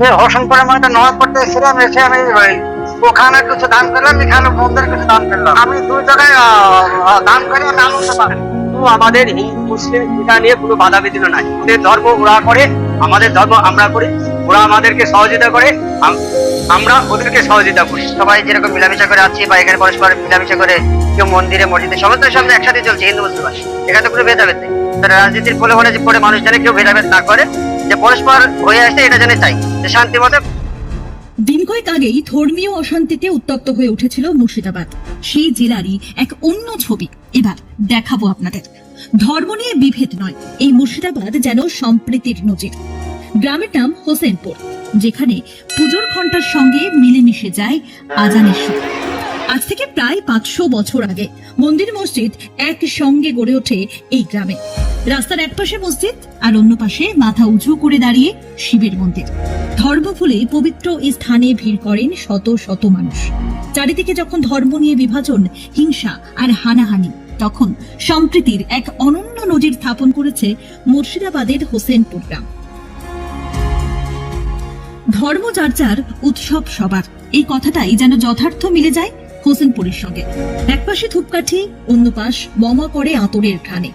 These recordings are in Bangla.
যে হোসেনপুরে আমি একটা নামাজ পড়তে এসেছিলাম এসে আমি ওখানে কিছু দান করলাম, এখানে মন্দিরে কিছু দান করলাম। আমি দুই জায়গায় দান করে, আমি আনন্দ পাই। আমাদের হিন্দু মুসলিম এটা নিয়ে কোনো বাধা বিধি নাই। ওদের ধর্ম ওরা করে, আমাদের ধর্ম আমরা করি। ওরা আমাদেরকে সহযোগিতা করে আমরা ওদেরকে সহযোগিতা করি সবাই যেরকম মিলামিশা করে আছি বা এখানে পরস্পর মিলামিশা করে কেউ মন্দিরে, মসজিদে সমস্ত সামনে একসাথে চলছে, হিন্দু মুসলমান এখানে তো কোনো ভেদাভেদ নেই। তো রাজনীতির ফলে ফলে যে পরে মানুষ জানে কেউ ভেদাভেদ না করে যে পরস্পর হয়ে আসে এটা জেনে চাই যে শান্তি মতে দিন কয়েক আগেই ধর্মীয় অশান্তিতে উত্তপ্ত হয়ে উঠেছিল মুর্শিদাবাদ। সেই জেলারই এক অন্য ছবি। এবার দেখাবো আপনাদের। ধর্ম নিয়ে বিভেদ নয়। এই মুর্শিদাবাদ যেন সম্প্রীতির নজির। গ্রামের নাম হোসেনপুর। যেখানে পুজোর ঘণ্টার সঙ্গে মিলেমিশে যায় আজানের সুর। আজ থেকে প্রায় পাঁচশো বছর আগে মন্দির মসজিদ একসঙ্গে গড়ে ওঠে এই গ্রামে। রাস্তার এক পাশে মসজিদ, আর অন্য পাশে মাথা উঁচু করে দাঁড়িয়ে শিবের মন্দির। ধর্ম ভুলে পবিত্র এই স্থানে ভিড় করেন শত শত মানুষ। চারিদিকে যখন ধর্ম নিয়ে বিভাজন, হিংসা আর হানাহানি, তখন সম্প্রীতির এক অনন্য নজির স্থাপন করেছে মুর্শিদাবাদের হোসেনপুর গ্রাম। ধর্ম যার যার উৎসব সবার। এই কথাটাই যেন যথার্থ মিলে যায় হোসেনপুরের সঙ্গে। এক পাশে ধূপকাঠি, অন্য পাশ বোমা করে আতরের ঘ্রাণে।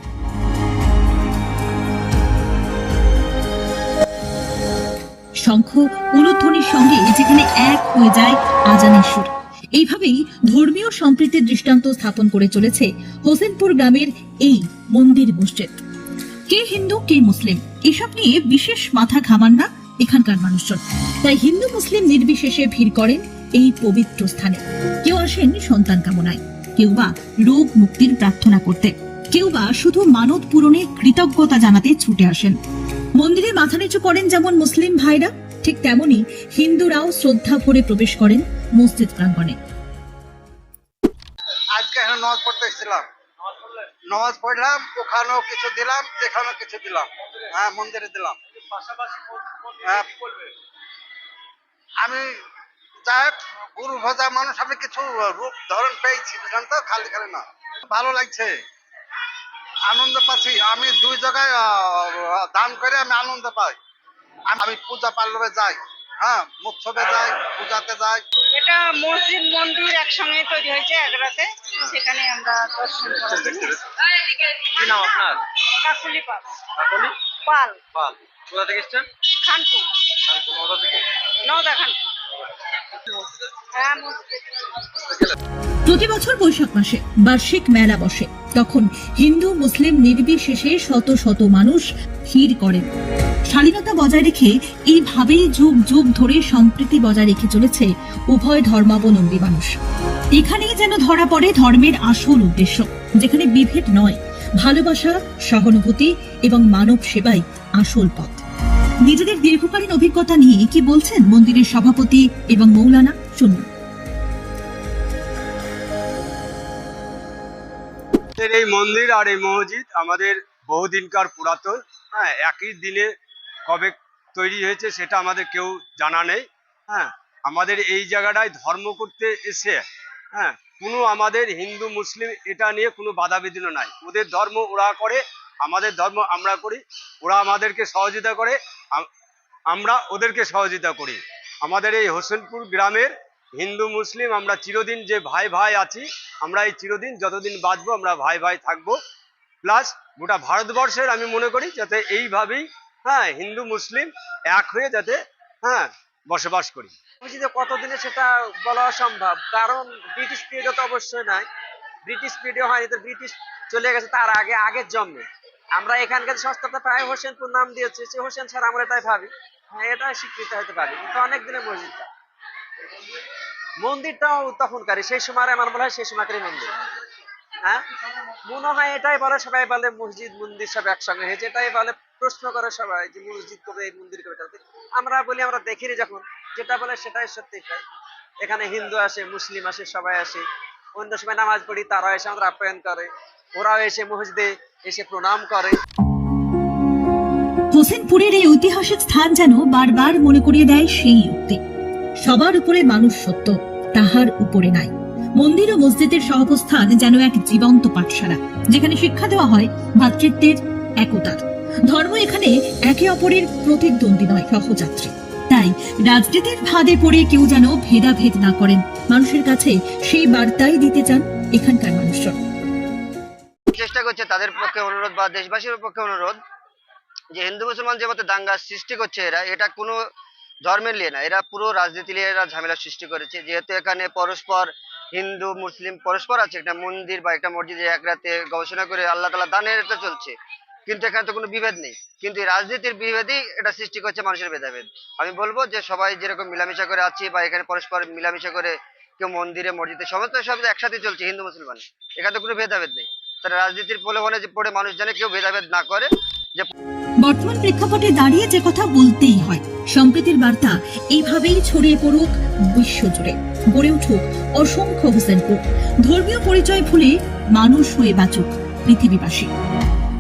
শঙ্খ উলুধ্বনির সঙ্গে যেখানে এক হয়ে যায় আজানের সুর। এইভাবেই ধর্মীয় সম্প্রীতির দৃষ্টান্ত স্থাপন করে চলেছে হোসেনপুর গ্রামের এই মন্দির মসজিদ। কে হিন্দু, কে মুসলিম, এসব নিয়ে বিশেষ মাথা ঘামান না এখানকার মানুষজন। তাই হিন্দু মুসলিম নির্বিশেষে ভিড় করেন এই পবিত্র স্থানে। কেউ আসেন সন্তান কামনায় কেউ বা রোগ মুক্তির প্রার্থনা করতে। কেউ বা শুধু মানত পূরণে কৃতজ্ঞতা জানাতে ছুটে আসেন। মন্দিরে মাথা নিচু করেন যেমন মুসলিম ভাইরা ঠিক তেমনি হিন্দুরাও শ্রদ্ধা ভরে প্রবেশ করেন মসজিদ প্রাঙ্গণে। আজকে এখানে নামাজ পড়তে এসেছিলাম। নামাজ পড়লাম ওখানেও কিছু দিলাম এখানেও কিছু দিলাম। হ্যাঁ মন্দিরে দিলাম। হ্যাঁ। আমি যাই হোক, গুরু ভজা মানুষ আমি কিছু রূপ ধরন পেয়েছি বুঝলেন তো? খালি খালি না। ভালো লাগছে। আনন্দ পাচ্ছি। আমি দুই জায়গায় দান করে আমি আনন্দ পাই। আমি- পূজা পার্লরে যাই। হ্যাঁ উৎসবে যাই পূজাতে যাই। এটা মসজিদ মন্দির একসঙ্গে তৈরি হয়েছে এক রাতে। সেখানে আমরা দর্শন করার জন্য। কি নাম আপনার? কাকুলি পাল। কাকলি? পাল। পাল। কোথা থেকে এসছেন? খানপুর। হ্যাঁ প্রতি বছর বৈশাখ মাসে বার্ষিক মেলা বসে। তখন হিন্দু, মুসলিম নির্বিশেষে শত শত মানুষ ভিড় করেন। শালীনতা বজায় রেখে এইভাবেই যুগ যুগ ধরে সম্প্রীতি বজায় রেখে চলেছে উভয় ধর্মাবলম্বী মানুষ। এখানেই যেন ধরা পড়ে ধর্মের আসল উদ্দেশ্য, যেখানে বিভেদ নয়। ভালোবাসা, সহানুভূতি এবং মানব সেবাই আসল পথ। নিজেদের দীর্ঘকালীন অভিজ্ঞতা নিয়ে কি বলছেন মন্দিরের সভাপতি এবং মৌলানা? শুনুন। এই মন্দির আর এই মসজিদ আমাদের বহুদিনকার পুরাতন। হ্যাঁ একই দিনে কবে তৈরি হয়েছে সেটা আমাদের কেউ জানা নেই। হ্যাঁ আমাদের এই জায়গাটায় ধর্ম করতে এসে হ্যাঁ কোনো আমাদের হিন্দু, মুসলিম এটা নিয়ে কোনো বাধা বিঘ্ন নাই। ওদের ধর্ম ওরা করে আমাদের ধর্ম আমরা করি, ওরা আমাদেরকে সহযোগিতা করে আমরা ওদেরকে সহযোগিতা করি। আমাদের এই হোসেনপুর গ্রামের হিন্দু মুসলিম, আমরা চিরদিন যে ভাই ভাই আছি, আমরা এই চিরদিন যতদিন বাঁচবো, আমরা ভাই ভাই থাকব। প্লাস গোটা ভারতবর্ষের আমি মনে করি যাতে এইভাবেই হ্যাঁ হিন্দু মুসলিম এক হয়ে যাতে হ্যাঁ বসবাস করি। মসজিদে কতদিনে সেটা বলা অসম্ভব, কারণ ব্রিটিশ পিরিয়ডে তো অবশ্যই নাই। ব্রিটিশ পিরিয়ডে হয়নি, তো ব্রিটিশ চলে গেছে তার আগে, আগের জন্মে। আমরা এখানকার সংস্থাটা প্রায় হোসেনপুর নাম দিয়েছি। সে হোসেন স্যার, আমরা তাই ভাবি। হ্যাঁ এটা স্বীকৃত হতে পারি। কিন্তু অনেক দিনের মসজিদটা। মন্দিরটাও তখনকারী সেই সময় আমার বলা হয় সেই সময়কারী মন্দির। হ্যাঁ? মনে হয় এটাই বলে, সবাই বলে মসজিদ, মন্দির সব একসঙ্গে হয়েছে। এটাই বলে, প্রশ্ন করে সবাই যে মসজিদ কবে, এই মন্দির কবে আমরা বলি, আমরা দেখিনি যখন। যেটা বলে সেটাই সত্যি এখানে হিন্দু আসে, মুসলিম আসে, সবাই আসে। অন্য সময় নামাজ পড়ি, তারাও এসে আমাদের আপ্যায়ন করে। ওরাও এসে মসজিদে এসে প্রণাম করে। হোসেনপুরের এই ঐতিহাসিক স্থান যেন বারবার মনে করিয়ে দেয় সেই উক্তি। সবার উপরে মানুষ সত্য, তাহার উপরে নাই। মন্দির ও মসজিদের সহাবস্থান যেন এক জীবন্ত পাঠশালা, যেখানে শিক্ষা দেওয়া হয় ভ্রাতৃত্বের একতার। ধর্ম এখানে একে অপরের প্রতিদ্বন্দ্বী নয়, সহযাত্রী। তাই রাজনীতির ফাঁদে পড়ে কেউ যেন ভেদাভেদ না করেন। মানুষের কাছে সেই বার্তাই দিতে চান এখানকার মানুষজন। চেষ্টা করছে তাদের পক্ষে অনুরোধ বা দেশবাসীর পক্ষে অনুরোধ যে হিন্দু মুসলমান যে মতো দাঙ্গা সৃষ্টি করছে এরা, এটা কোনো ধর্মের নিয়ে না এরা পুরো রাজনীতি নিয়ে এরা ঝামেলা সৃষ্টি করেছে। যেহেতু এখানে পরস্পর হিন্দু, মুসলিম পরস্পর আছে, একটা মন্দির বা একটা মসজিদে এক রাতে গবেষণা করে আল্লাহ তালা দানের এটা চলছে। কিন্তু এখানে তো কোনো বিভেদ নেই। কিন্তু রাজনীতির বিভেদই এটা সৃষ্টি করছে মানুষের ভেদাভেদ। আমি বলব যে সবাই যেরকম মিলামিশা করে আছি বা এখানে পরস্পর মিলামিশা করে কেউ মন্দিরে, মসজিদে, সমস্ত সব একসাথে চলছে, হিন্দু, মুসলমান। এখানে তো কোনো ভেদাভেদ নেই। তারা রাজনীতির প্রলোভনে যে পড়ে মানুষ জানে কেউ ভেদাভেদ না করে যে বর্তমান প্রেক্ষাপটে দাঁড়িয়ে যে কথা বলতেই হয়, সম্প্রীতির বার্তা এইভাবেই ছড়িয়ে পড়ুক বিশ্বজুড়ে। গড়ে উঠুক অসংখ্য হোসেনপুর। ধর্মীয় পরিচয় ভুলে মানুষ হয়ে বাঁচুক পৃথিবীবাসী।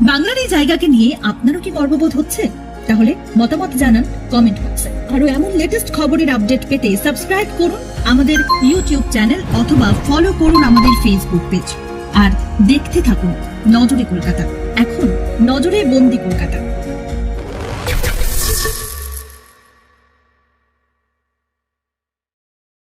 বাংলার এই জায়গাকে নিয়ে আপনারও কি গর্ববোধ হচ্ছে? তাহলে মতামত জানান কমেন্ট বক্সে আরও এমন লেটেস্ট খবরের আপডেট পেতে সাবস্ক্রাইব করুন আমাদের ইউটিউব চ্যানেল অথবা ফলো করুন আমাদের ফেসবুক পেজ আর দেখতে থাকুন নজরে কলকাতা। এখন নজরে বন্দি কলকাতা।